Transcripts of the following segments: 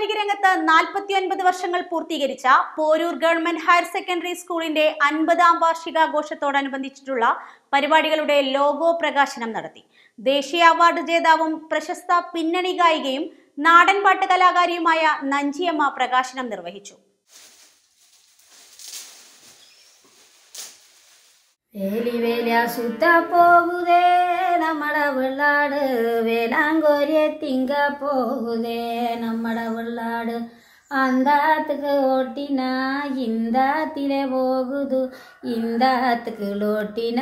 വൈജ്ഞാനിക രംഗത്ത് നാൽപ്പത്തിയൊൻപത് വർഷങ്ങൾ പൂർത്തീകരിച്ച പോരൂർ ഗവൺമെന്റ് ഹയർ സെക്കൻഡറി സ്കൂളിന്റെ അൻപതാം വാർഷികാഘോഷത്തോടനുബന്ധിച്ചിട്ടുള്ള പരിപാടികളുടെ ലോഗോ പ്രകാശനം നടത്തി. ദേശീയ അവാർഡ് ജേതാവും പ്രശസ്ത പിന്നണി ഗായികയും നാടൻപാട്ട് കലാകാരിയുമായ നഞ്ചിയമ്മ പ്രകാശനം നിർവഹിച്ചു. പോകുതേ നമ്മുടെ വെള്ളാട് വേലാങ്കോരിയെ തിങ്ക പോകുതേ നമ്മുടെ വെള്ളാട് അന്താത്തുക്ക് ഓട്ടിന ഇന്താത്തിലെ പോകുതു. ഇന്താത്തുക്ക് ലോട്ടിന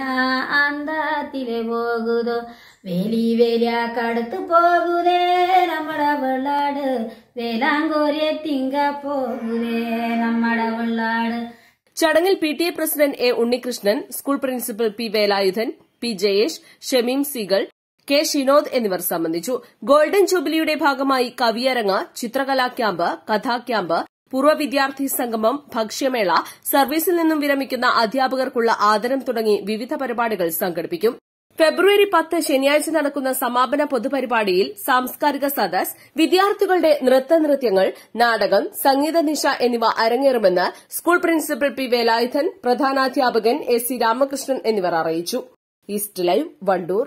അന്താത്തിലെ പോകുതു. വേലി വേല കടുത്ത് പോകുതേ നമ്മുടെ വെള്ളാട്. വേലാങ്കോരിയെ തിങ്ക പോകുതേ നമ്മുടെ വെള്ളാട്. ചടങ്ങിൽ P T A president A Unnikrishnan school principal P Velayudhan P Jayesh Shameem സീകൾ K Shinod എന്നിവർ സംബന്ധിച്ചു. ഗോൾഡൻ ജൂബിലിയുടെ ഭാഗമായി കവിയരങ്ങ് ചിത്രകലാ ക്യാമ്പ് കഥാ ക്യാമ്പ് പൂർവ വിദ്യാർത്ഥി സംഗമം ഭക്ഷ്യമേള സർവീസിൽ നിന്നും വിരമിക്കുന്ന അധ്യാപകർക്കുള്ള ആദരം തുടങ്ങി വിവിധ പരിപാടികൾ സംഘടിപ്പിക്കും. ഫെബ്രുവരി പത്ത് ശനിയാഴ്ച നടക്കുന്ന സമാപന പൊതുപരിപാടിയിൽ സാംസ്കാരിക സദസ് വിദ്യാർത്ഥികളുടെ നൃത്തനൃത്യങ്ങൾ നാടകം സംഗീത നിശ എന്നിവ അരങ്ങേറുമെന്ന് സ്കൂൾ പ്രിൻസിപ്പൽ പി വേലായുധൻ പ്രധാനാധ്യാപകൻ എസ് സി രാമകൃഷ്ണൻ എന്നിവർ അറിയിച്ചു. East live Wandoor.